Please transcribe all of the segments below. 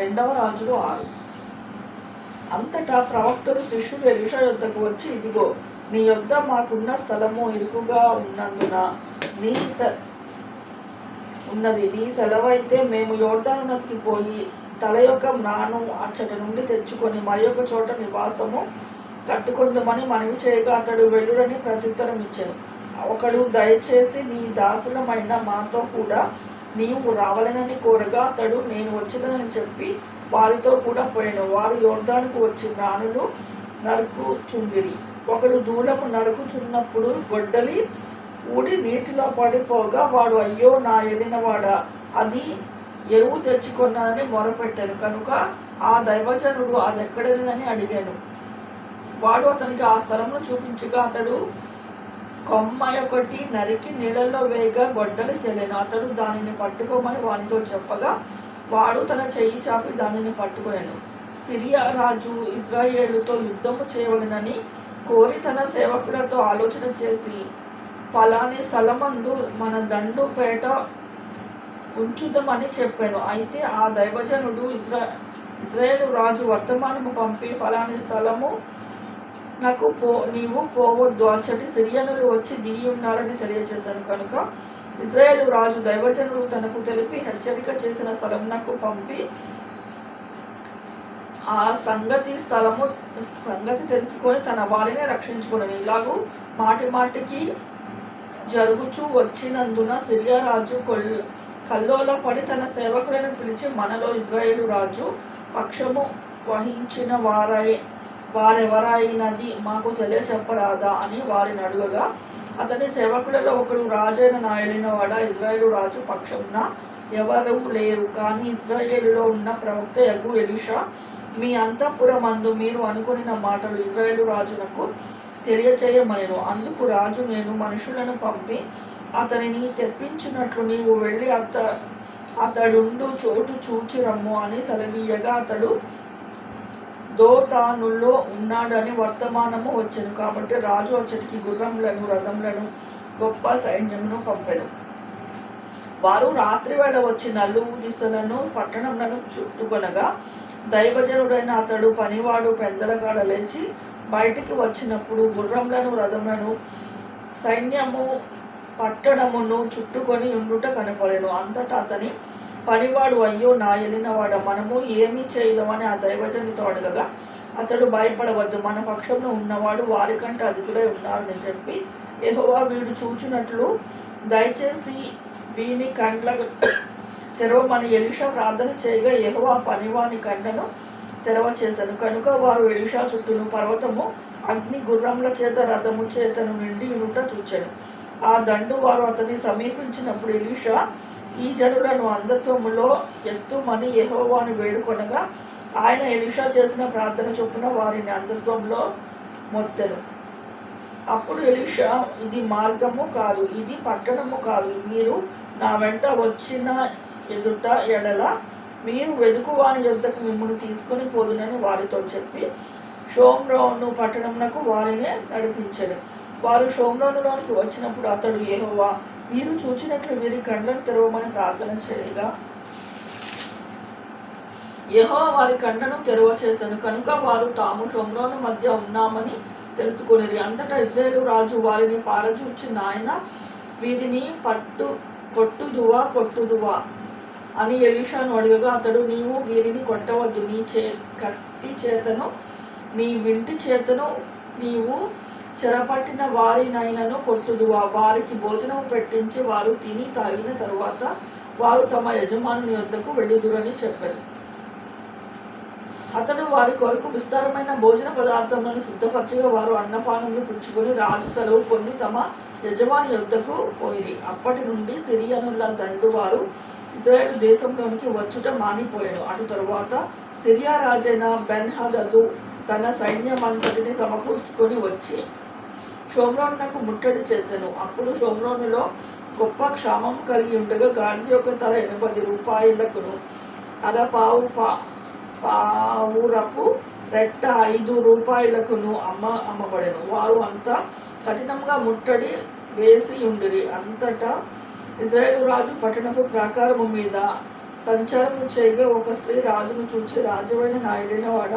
రెండవ రాజులు ఆరు. అంతటా ప్రవక్తలు శిష్యుడు ఎలిషా యొద్దకు వచ్చి ఇదిగో నీ యొద్ద మాకున్న స్థలము ఇరుకుగా ఉన్నందున నీ స ఉన్నది. నీ సెలవైతే మేము యోర్దాను పోయి తల యొక్క మ్రాను అచ్చటి నుండి తెచ్చుకొని మరి యొక్క చోట నివాసము కట్టుకుందామని మనవి చేయగా అతడు వెళ్ళుడని ప్రత్యుత్తరం ఇచ్చాను ఒకడు దయచేసి నీ దాసులమైన మాతో కూడా నీవు రావాలనని కోరగా అతడు నేను వచ్చదనని చెప్పి వారితో కూడా పోయాను. వారు యోర్ధానికి వచ్చి రాణులు నరుకుచుండిరి. ఒకడు దూరము నరుకుచున్నప్పుడు గొడ్డలి ఊడి నీటిలో పడిపోగా వాడు అయ్యో నా ఎలినవాడా అది ఎరువు తెచ్చుకున్నానని మొరపెట్టాను. కనుక ఆ దైవజనుడు అది ఎక్కడని అడిగాను. వాడు అతనికి ఆ స్థలంలో చూపించగా అతడు కొమ్మ ఒకటి నరికి నీళ్ళల్లో వేయగా గొడ్డలు తెలియను అతడు దానిని పట్టుకోమని వానితో చెప్పగా వాడు తన చెయ్యి చాపి దానిని పట్టుకొనెను. సిరియా రాజు ఇజ్రాయేలుతో యుద్ధము చేయవలనని కోరి తన సేవకులతో ఆలోచన చేసి ఫలాని స్థలమందు మన దండు పేట ఉంచుదామని చెప్పాను. అయితే ఆ దైవజనుడు ఇజ్రా ఇజ్రాయేల్ రాజు వర్తమానము పంపి ఫలాని స్థలము నాకు పో నీవు పోవద్దు. అచ్చటి సిరియనులు వచ్చి దిగి ఉన్నారని తెలియజేశాను కనుక ఇజ్రాయేలు రాజు దైవజనుడు తనకు తెలిపి హెచ్చరిక చేసిన స్థలం నాకు పంపి ఆ సంగతి స్థలము సంగతి తెలుసుకొని తన వారిని రక్షించుకుని ఇలాగూ మాటి మాటికి జరుగుచూ వచ్చినందున సిరియా రాజు కొల్ కల్లోల పడి తన సేవకులను పిలిచి మనలో ఇజ్రాయేలు రాజు పక్షము వహించిన వారై వారెవరైనది మాకు తెలియచెప్పరాదా అని వారిని అడుగగా అతని సేవకులలో ఒకడు రాజైన నాయలిన వాడ ఇజ్రాయేలు రాజు పక్షమున ఎవరు లేరు. కానీ ఇజ్రాయేలులో ఉన్న ప్రవక్త యగు ఎలిషా మీ అంతఃపురమందు మీరు అనుకున్న మాటలు ఇజ్రాయేలు రాజునకు తెలియచేయమనెను. అందుకు రాజు నేను మనుషులను పంపి అతనిని తెప్పించినట్లు నీవు వెళ్ళి అత అతడుండు చోటు చూచిరమ్ము అని సెలవీయగా అతడు దోతానులో ఉన్నాడని వర్తమానము వచ్చాను. కాబట్టి రాజు అచ్చటికి గుర్రములను రథములను గొప్ప సైన్యమును పంపెను. వారు రాత్రి వేళ వచ్చి నలుగు దిశలను పట్టణములను చుట్టుకొనగా దైవజనుడైన అతడు పనివాడు పెద్దలగాడ లేచి బయటికి వచ్చినప్పుడు గుర్రములను రథములను సైన్యము పట్టణమును చుట్టుకొని ఉండుట కనపడెను అంతటా అతని పనివాడు అయ్యో నా వెళ్ళినవాడ మనము ఏమీ చేయదమని ఆ దైవజనుడితో అడగగా అతడు భయపడవద్దు. మన పక్షంలో ఉన్నవాడు వారికంటే అధికులై ఉన్నాడని చెప్పి యెహోవా వీడు చూచినట్లు దయచేసి వీని కండ్ల తెరవమని ఎలిషా ప్రార్థన చేయగా ఎహోవా పనివాని కండను తెరవ చేశాను. కనుక వారు ఎలిషా చుట్టూను పర్వతము అగ్ని గుర్రముల చేత రథము చేతను నిండి ఉంట చూచాను. ఆ దండు వారు అతన్ని సమీపించినప్పుడు ఎలిషా ఈ జనులను అంధత్వములో ఎత్తుమని యహోవాను వేడుకొనగా ఆయన ఎలిషా చేసిన ప్రార్థన చొప్పున వారిని అంధత్వంలో మొత్తెను. అప్పుడు ఎలిషా ఇది మార్గము కాదు ఇది పట్టణము కాదు. మీరు నా వెంట వచ్చిన ఎదుట ఎడల మీరు వెదుకువాని యొద్దకు మిమ్మల్ని తీసుకొని పోదునని వారితో చెప్పి షోమ్రోను పట్టణమునకు వారినే నడిపించారు వారు షోమ్రోనులోనికి వచ్చినప్పుడు అతడు ఏహోవా మీరు చూచినట్లు వీరి కండ్లను తెరవమని ప్రార్థన చేయగా యహో వారి కండను తెరవ చేశాను కనుక వారు తాము షోమ్రోను మధ్య ఉన్నామని తెలుసుకునేది అంతటా ఇజ్రాయేలు రాజు వారిని పారచూచి నాయన వీరిని పట్టు కొట్టుదువా కొట్టుదువా అని ఎలీషాను అడగగా అతడు నీవు వీరిని కొట్టవద్దు. నీ చే కత్తి చేతను నీ వింటి చేతను నీవు చెరపట్టిన వారినైనను కొట్టుదువా వారికి భోజనం పెట్టించి వారు తిని తాగిన తరువాత వారు తమ యజమానుని వద్దకు వెళ్ళుదురని చెప్పారు అతడు వారి కొరకు విస్తారమైన భోజన పదార్థములను సిద్ధపరచగా వారు అన్నపానములు పుచ్చుకొని రాజు సెలవు పొంది తమ యజమాని యొద్దకు పోయి అప్పటి నుండి సిరియనుల దండు వారు ఇజ్రాయెల్ దేశంలోనికి వచ్చుట మానిపోయాడు అటు తరువాత సిరియా రాజైన బెన్హదదు తన సైన్యమంతటిని సమకూర్చుకొని వచ్చి షోమ్రోనునకు ముట్టడి చేశాను అప్పుడు షోమ్రోనులో గొప్ప క్షామం కలిగి ఉండగా గాంధీ యొక్క తల ఎనభై రూపాయలకును అలా పావు పా పావురపు రెట్ట ఐదు రూపాయలకును అమ్మ అమ్మబడెను. వారు అంతా కఠినంగా ముట్టడి వేసి ఉండిరి. అంతటా ఇజ్రాయేల్ రాజు పట్టణపు ప్రాకారము మీద సంచారము చేయగా ఒక స్త్రీ రాజును చూచి రాజువైన నాయుడైన వాడ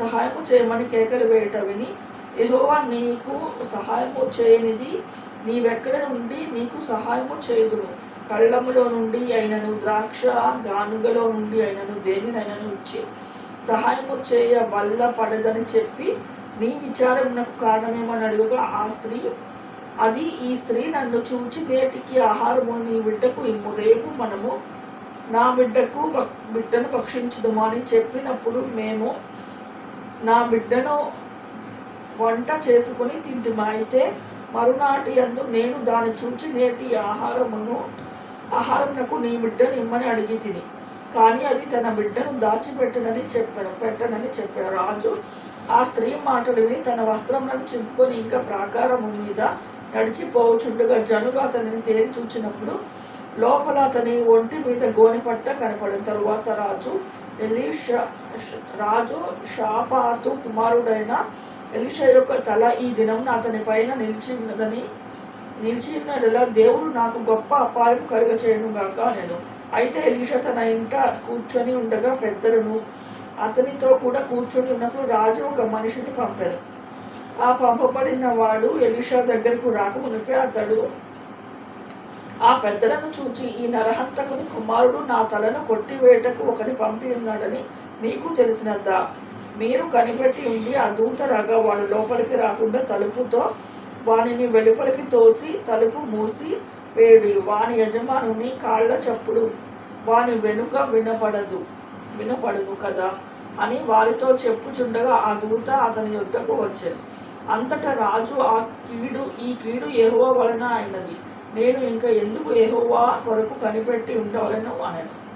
సహాయము చేయమని కేకలు వేయట విని యహోవా నీకు సహాయము చేయనిది. నీవెక్కడ నుండి నీకు సహాయము చేయుదును కళ్ళములో నుండి అయినను ద్రాక్ష గానుగలో నుండి అయినను దేనినైనను ఇచ్చి సహాయము చేయ వల్ల పడదని చెప్పి నీ విచారమునకు కారణమేమని అడుగుగా ఆ స్త్రీ. అది ఈ స్త్రీ నన్ను చూచి నేటికి ఆహారము నీ బిడ్డకు ఇమ్ము. రేపు మనము నా బిడ్డకు బిడ్డను భక్షించుదుము అని చెప్పినప్పుడు మేము నా బిడ్డను వంట చేసుకుని తింటుమా? అయితే మరునాటి అందు నేను దాన్ని చూచి నేటి ఆహారమును ఆహారమునకు నీ బిడ్డను ఇమ్మని అడిగి తిని. కానీ అది తన బిడ్డను దాచిపెట్టనని చెప్పాడు పెట్టనని చెప్పాడు రాజు ఆ స్త్రీ మాటలు విని తన వస్త్రములను చింపుకొని ఇంకా ప్రాకారము మీద నడిచిపోవచుండగా జనులు అతనిని తేరి చూచినప్పుడు లోపల అతని ఒంటి మీద గోనెపట్ట కనపడిన తరువాత రాజు ఎలీషా రాజు షాపాతు కుమారుడైన ఎలిష యొక్క తల ఈ దినం అతని పైన నిలిచి ఉన్నదని నిలిచి ఉన్నలా దేవుడు నాకు గొప్ప అపాయం కలుగ చేయను గాక నేను అయితే ఎలీషా తన ఇంట కూర్చొని ఉండగా పెద్దలను అతనితో కూడా కూర్చొని ఉన్నప్పుడు రాజు ఒక మనిషిని పంపాడు. ఆ పంపబడిన వాడు ఎలీషా దగ్గరకు రాకమునిపే అతడు ఆ పెద్దలను చూచి ఈ నరహంతకుని కుమారుడు నా తలను కొట్టివేయటకు ఒకని పంపి ఉన్నాడని మీకు తెలిసినద్దా మీరు కనిపెట్టి ఉండి ఆ దూత రాగా వాడు లోపలికి రాకుండా తలుపుతో వానిని వెలుపలికి తోసి తలుపు మూసి వేడి. వాని యజమానుని కాళ్ళ చప్పుడు. వాని వెనుక వినపడదు. వినపడదు కదా? అని వారితో చెప్పుచుండగా ఆ దూత అతని యుద్ధకు వచ్చాడు. అంతటా రాజు ఆ కీడు ఈ కీడు యెహోవా వలన అయినది. నేను ఇంకా ఎందుకు ఏహోవా కొరకు కనిపెట్టి ఉండవలను? అనను.